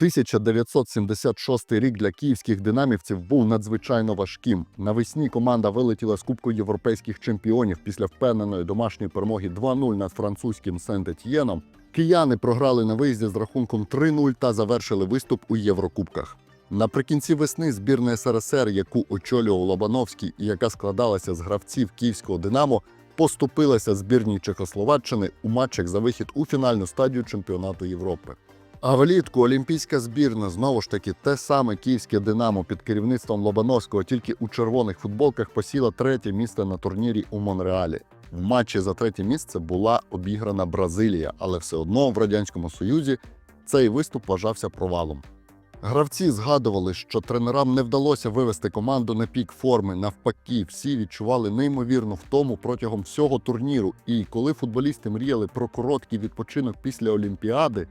1976 рік для київських динамівців був надзвичайно важким. Навесні команда вилетіла з Кубку європейських чемпіонів після впевненої домашньої перемоги 2-0 над французьким Сент-Етьєном. Кияни програли на виїзді з рахунком 3-0 та завершили виступ у Єврокубках. Наприкінці весни збірна СРСР, яку очолював Лобановський і яка складалася з гравців київського Динамо, поступилася збірній Чехословаччини у матчах за вихід у фінальну стадію чемпіонату Європи. А влітку олімпійська збірна знову ж таки те саме київське Динамо під керівництвом Лобановського, тільки у червоних футболках посіла третє місце на турнірі у Монреалі. В матчі за третє місце була обіграна Бразилія, але все одно в радянському союзі цей виступ вважався провалом. Гравці згадували, що тренерам не вдалося вивести команду на пік форми. Навпаки, всі відчували неймовірну втому протягом всього турніру. І коли футболісти мріяли про короткий відпочинок після Олімпіади,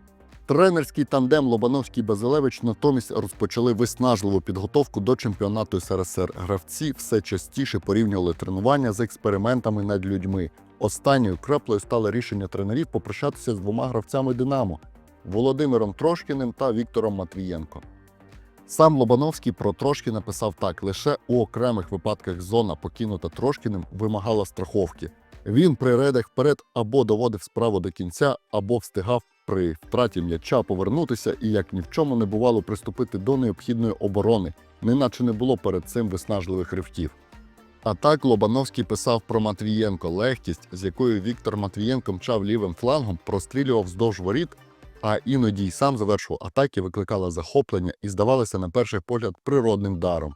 тренерський тандем Лобановський Базилевич натомість розпочали виснажливу підготовку до чемпіонату СРСР. Гравці все частіше порівнювали тренування з експериментами над людьми. Останньою краплею стало рішення тренерів попрощатися з двома гравцями Динамо Володимиром Трошкіним та Віктором Матвієнко. Сам Лобановський про Трошкіна писав так: лише у окремих випадках зона, покинута Трошкіним, вимагала страховки. Він при рейдах вперед або доводив справу до кінця, або встигав при втраті м'яча повернутися і, як ні в чому не бувало, приступити до необхідної оборони, неначе не було перед цим виснажливих ривків. А так Лобановський писав про Матвієнко легкість, з якою Віктор Матвієнко мчав лівим флангом, прострілював вздовж воріт, а іноді й сам завершував атаки, викликала захоплення і здавалося на перший погляд природним даром.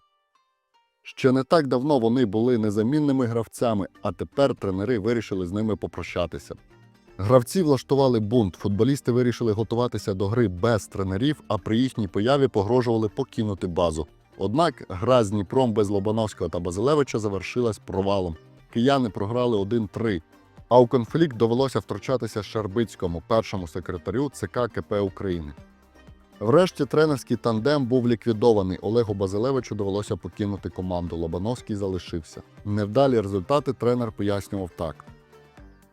Ще не так давно вони були незамінними гравцями, а тепер тренери вирішили з ними попрощатися. Гравці влаштували бунт, футболісти вирішили готуватися до гри без тренерів, а при їхній появі погрожували покинути базу. Однак гра з Дніпром без Лобановського та Базилевича завершилась провалом. Кияни програли 1-3. А у конфлікт довелося втручатися Щербицькому, першому секретарю ЦК КП України. Врешті тренерський тандем був ліквідований. Олегу Базилевичу довелося покинути команду. Лобановський залишився. Невдалі результати тренер пояснював так.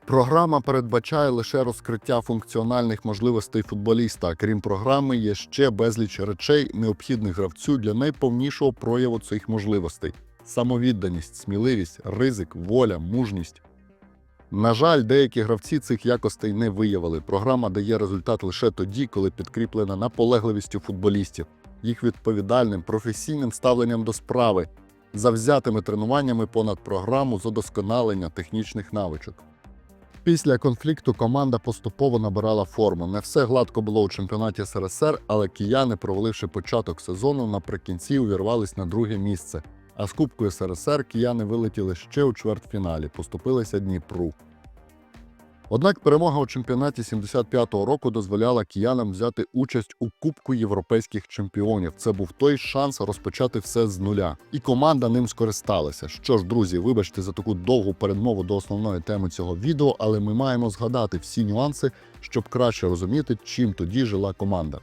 Програма передбачає лише розкриття функціональних можливостей футболіста. Крім програми, є ще безліч речей, необхідних гравцю для найповнішого прояву цих можливостей: самовідданість, сміливість, ризик, воля, мужність. На жаль, деякі гравці цих якостей не виявили. Програма дає результат лише тоді, коли підкріплена наполегливістю футболістів, їх відповідальним професійним ставленням до справи, завзятими тренуваннями понад програму з удосконалення технічних навичок. Після конфлікту команда поступово набирала форму. Не все гладко було у чемпіонаті СРСР, але кияни, проваливши початок сезону, наприкінці увірвались на друге місце. А з Кубкою СРСР кияни вилетіли ще у чвертьфіналі, поступилися Дніпру. Однак перемога у чемпіонаті 75-го року дозволяла киянам взяти участь у Кубку європейських чемпіонів. Це був той шанс розпочати все з нуля, і команда ним скористалася. Що ж, друзі, вибачте за таку довгу передмову до основної теми цього відео, але ми маємо згадати всі нюанси, щоб краще розуміти, чим тоді жила команда.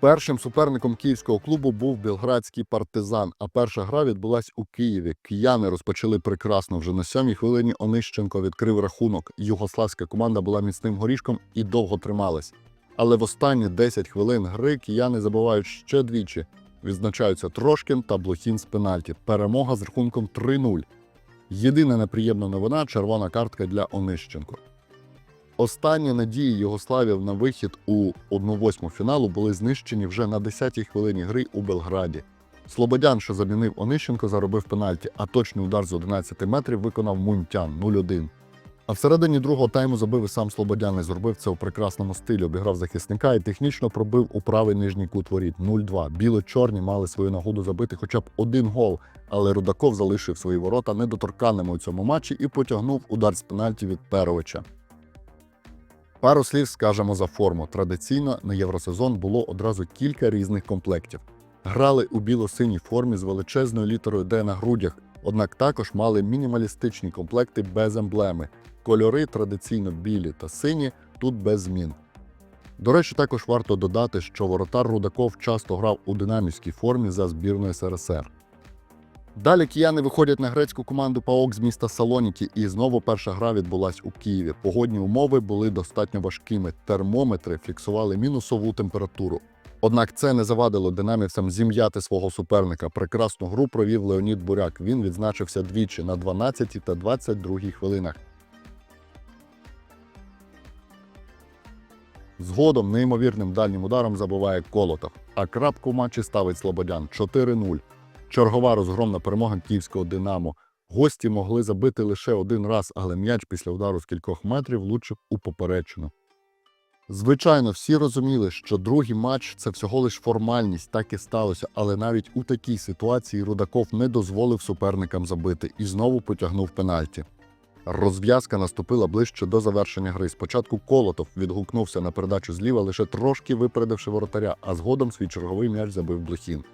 Першим суперником київського клубу був білградський партизан. А перша гра відбулась у Києві. Кияни розпочали прекрасно. Вже на сьомій хвилині Онищенко відкрив рахунок. Югославська команда була міцним горішком і довго трималась. Але в останні 10 хвилин гри кияни забувають ще двічі. Відзначаються Трошкін та Блохін з пенальті. Перемога з рахунком 3-0. Єдина неприємна новина червона картка для Онищенко. Останні надії Югославів на вихід у 1-8 фіналу були знищені вже на 10-й хвилині гри у Белграді. Слободян, що замінив Онищенко, заробив пенальті, а точний удар з 11 метрів виконав Мунтян 0-1. А всередині другого тайму забив і сам Слободян і зробив це у прекрасному стилі. Обіграв захисника і технічно пробив у правий нижній кут воріт 0-2. Біло-чорні мали свою нагоду забити хоча б один гол, але Рудаков залишив свої ворота недоторканними у цьому матчі і потягнув удар з пенальті від Перовича. Пару слів скажемо за форму. Традиційно на євросезон було одразу кілька різних комплектів. Грали у біло-синій формі з величезною літерою Д на грудях, однак також мали мінімалістичні комплекти без емблеми. Кольори традиційно білі та сині, тут без змін. До речі, також варто додати, що воротар Рудаков часто грав у динамівській формі за збірною СРСР. Далі кияни виходять на грецьку команду ПАОК з міста Салоніки, і знову перша гра відбулась у Києві. Погодні умови були достатньо важкими. Термометри фіксували мінусову температуру. Однак це не завадило динамівцям зім'яти свого суперника. Прекрасну гру провів Леонід Буряк. Він відзначився двічі на 12 та 22 хвилинах. Згодом неймовірним дальнім ударом забиває Колотов, а крапку в матчі ставить Слободян 4-0. Чергова розгромна перемога київського Динамо. Гості могли забити лише один раз, але м'яч після удару з кількох метрів влучив у поперечину. Звичайно, всі розуміли, що другий матч це всього лиш формальність, так і сталося, але навіть у такій ситуації Рудаков не дозволив суперникам забити і знову потягнув пенальті. Розв'язка наступила ближче до завершення гри. Спочатку Колотов відгукнувся на передачу зліва, лише трошки випередивши воротаря, а згодом свій черговий м'яч забив Блохін.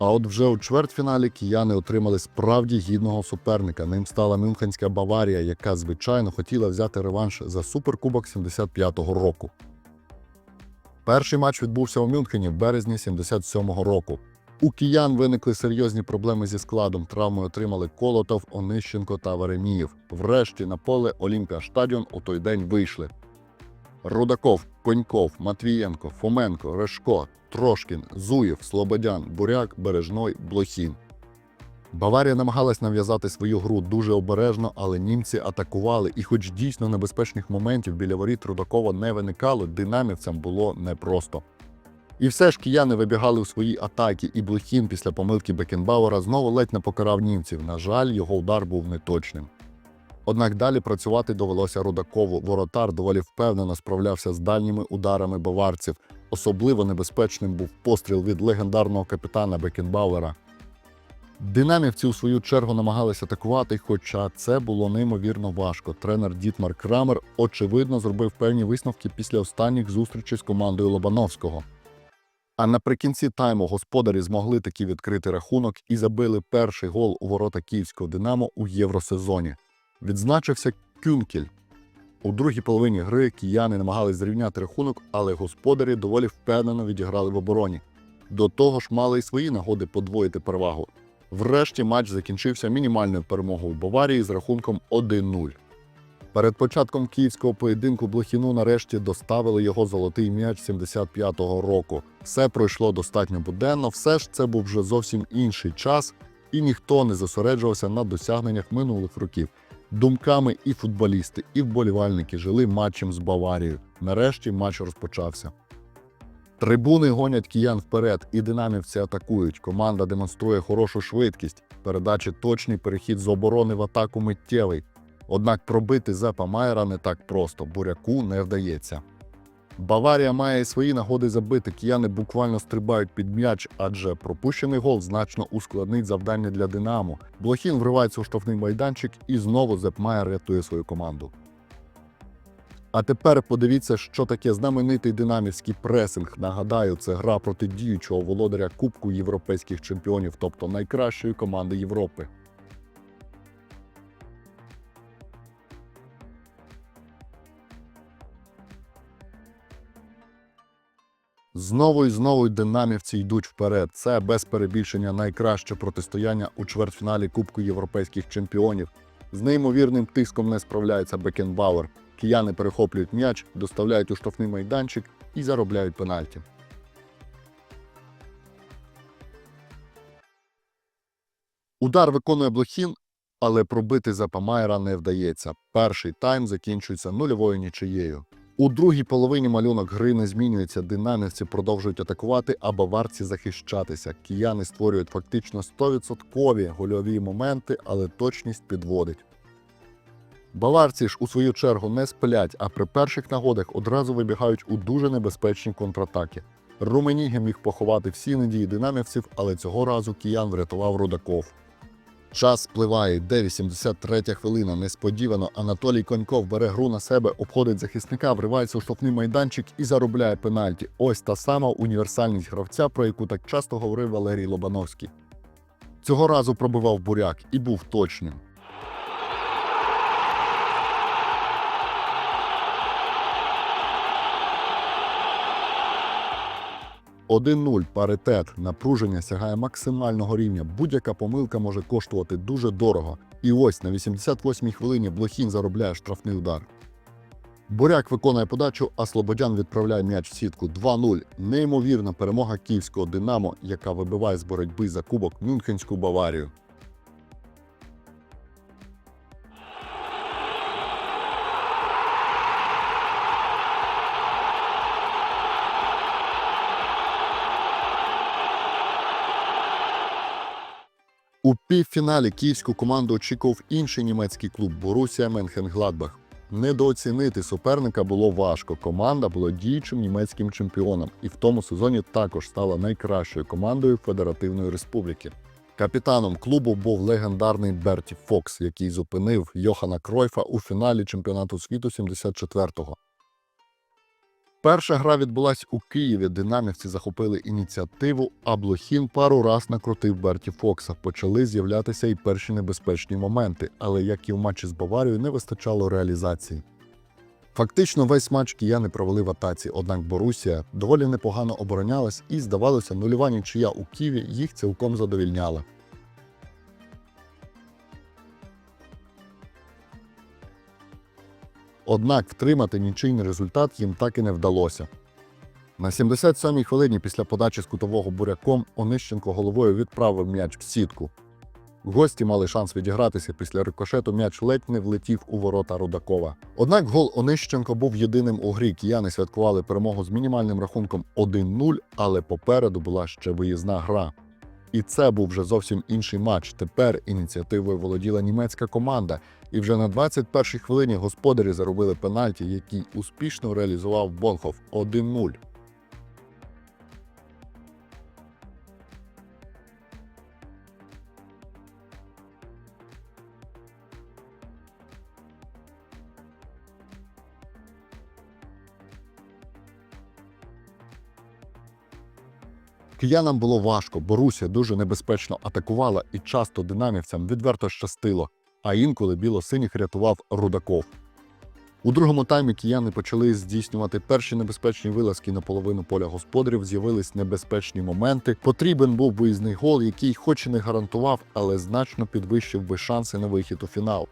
А от вже у чвертьфіналі кияни отримали справді гідного суперника. Ним стала Мюнхенська Баварія, яка звичайно хотіла взяти реванш за суперкубок 75-го року. Перший матч відбувся у Мюнхені в березні 77-го року. У киян виникли серйозні проблеми зі складом. Травми отримали Колотов, Онищенко та Вереміїв. Врешті на поле Олімпіа Штадіон у той день вийшли. Рудаков, Коньков, Матвієнко, Фоменко, Решко, Трошкін, Зуєв, Слободян, Буряк, Бережной, Блохін. Баварія намагалась нав'язати свою гру дуже обережно, але німці атакували, і, хоч дійсно небезпечних моментів біля воріт Рудакова не виникало, динамівцям було непросто. І все ж кияни вибігали у свої атаки, і Блохін після помилки Бекенбауера знову ледь не покарав німців. На жаль, його удар був неточним. Однак далі працювати довелося Рудакову. Воротар доволі впевнено справлявся з дальніми ударами баварців. Особливо небезпечним був постріл від легендарного капітана Бекенбауера. Динамівці у свою чергу намагалися атакувати, хоча це було неймовірно важко. Тренер Дітмар Крамер очевидно зробив певні висновки після останніх зустрічей з командою Лобановського. А наприкінці тайму господарі змогли таки відкрити рахунок і забили перший гол у ворота київського Динамо у євросезоні. Відзначився Кюнкель. У другій половині гри кияни намагались зрівняти рахунок, але господарі доволі впевнено відіграли в обороні. До того ж, мали й свої нагоди подвоїти перевагу. Врешті матч закінчився мінімальною перемогою Баварії з рахунком 1-0. Перед початком київського поєдинку Блохіну нарешті доставили його золотий м'яч 75-го року. Все пройшло достатньо буденно, все ж це був вже зовсім інший час, і ніхто не зосереджувався на досягненнях минулих років. Думками і футболісти, і вболівальники жили матчем з Баварією. Нарешті матч розпочався. Трибуни гонять киян вперед, і динамівці атакують. Команда демонструє хорошу швидкість, передачі точний перехід з оборони в атаку миттєвий. Однак пробити Зепа Майера не так просто, буряку не вдається. Баварія має свої нагоди забити. Кияни буквально стрибають під м'яч, адже пропущений гол значно ускладнить завдання для Динамо. Блохін вривається у штрафний майданчик і знову Зеп Майер рятує свою команду. А тепер подивіться, що таке знаменитий динамівський пресинг. Нагадаю, це гра проти діючого володаря Кубку європейських чемпіонів, тобто найкращої команди Європи. Знову і знову динамівці йдуть вперед. Це без перебільшення найкраще протистояння у чвертьфіналі Кубку європейських чемпіонів. З неймовірним тиском не справляється Бекенбауер. Кияни перехоплюють м'яч, доставляють у штрафний майданчик і заробляють пенальті. Удар виконує Блохін, але пробити Запамайра не вдається. Перший тайм закінчується нульовою нічиєю. У другій половині малюнок гри не змінюється. Динамівці продовжують атакувати, а баварці захищатися. Кияни створюють фактично 100% гольові моменти, але точність підводить. Баварці ж у свою чергу не сплять, а при перших нагодах одразу вибігають у дуже небезпечні контратаки. Руменіги міг поховати всі надії динамівців, але цього разу киян врятував Рудаков. Час спливає, йде 83 хвилина. Несподівано Анатолій Коньков бере гру на себе, обходить захисника, вривається у штрафний майданчик і заробляє пенальті. Ось та сама універсальність гравця, про яку так часто говорив Валерій Лобановський. Цього разу пробивав буряк і був точним. Один 0 паритет, напруження сягає максимального рівня. Будь-яка помилка може коштувати дуже дорого. І ось на 88-й хвилині Блохін заробляє штрафний удар. Буряк виконує подачу, а Слободян відправляє м'яч в сітку 2-0. Неймовірна перемога київського Динамо, яка вибиває з боротьби за кубок Мюнхенську Баварію. Півфіналі київську команду очікував інший німецький клуб Борусія Менхенгладбах. Недооцінити суперника було важко. Команда була діючим німецьким чемпіоном і в тому сезоні також стала найкращою командою Федеративної Республіки. Капітаном клубу був легендарний Берті Фокс, який зупинив Йохана Кройфа у фіналі чемпіонату світу 74-го. Перша гра відбулась у Києві. Динамівці захопили ініціативу, а Блохін пару раз накрутив Берті Фокса. Почали з'являтися і перші небезпечні моменти, але як і в матчі з Баварією, не вистачало реалізації. Фактично, весь матч кияни провели в атаці, однак Борусія доволі непогано оборонялась і, здавалося, нульова нічия у Києві їх цілком задовільняла. Однак втримати нічийний результат їм так і не вдалося. На 77-й хвилині після подачі з кутового буряком Онищенко головою відправив м'яч в сітку. Гості мали шанс відігратися після рикошету м'яч ледь не влетів у ворота Рудакова. Однак гол Онищенко був єдиним у грі. Кияни святкували перемогу з мінімальним рахунком 1-0, але попереду була ще виїзна гра. І це був вже зовсім інший матч. Тепер ініціативою володіла німецька команда, і вже на 21-й хвилині господарі заробили пенальті, який успішно реалізував Бонхов 1-0. Киянам було важко, Борусія дуже небезпечно атакувала і часто динамівцям відверто щастило, а інколи біло-синіх рятував Рудаков. У другому таймі кияни почали здійснювати перші небезпечні вилазки на половину поля господарів. З'явились небезпечні моменти. Потрібен був виїзний гол, який, хоч і не гарантував, але значно підвищив би шанси на вихід у фінал.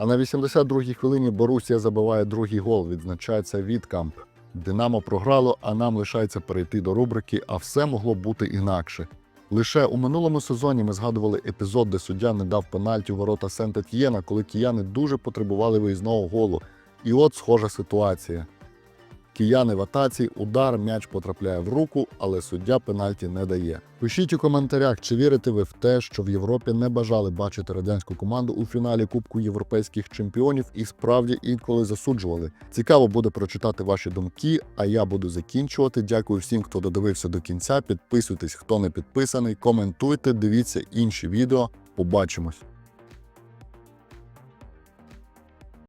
А на 82-й хвилині Борусія забиває другий гол. Відзначається відкамп. Динамо програло, а нам лишається перейти до рубрики, а все могло бути інакше. Лише у минулому сезоні ми згадували епізод, де суддя не дав пенальті у ворота Сент-Етьєна, коли кияни дуже потребували виїзного голу. І от схожа ситуація. Кияни в атаці, удар, м'яч потрапляє в руку, але суддя пенальті не дає. Пишіть у коментарях, чи вірите ви в те, що в Європі не бажали бачити радянську команду у фіналі Кубку європейських чемпіонів і справді інколи засуджували. Цікаво буде прочитати ваші думки, а я буду закінчувати. Дякую всім, хто додивився до кінця. Підписуйтесь, хто не підписаний, коментуйте, дивіться інші відео. Побачимось.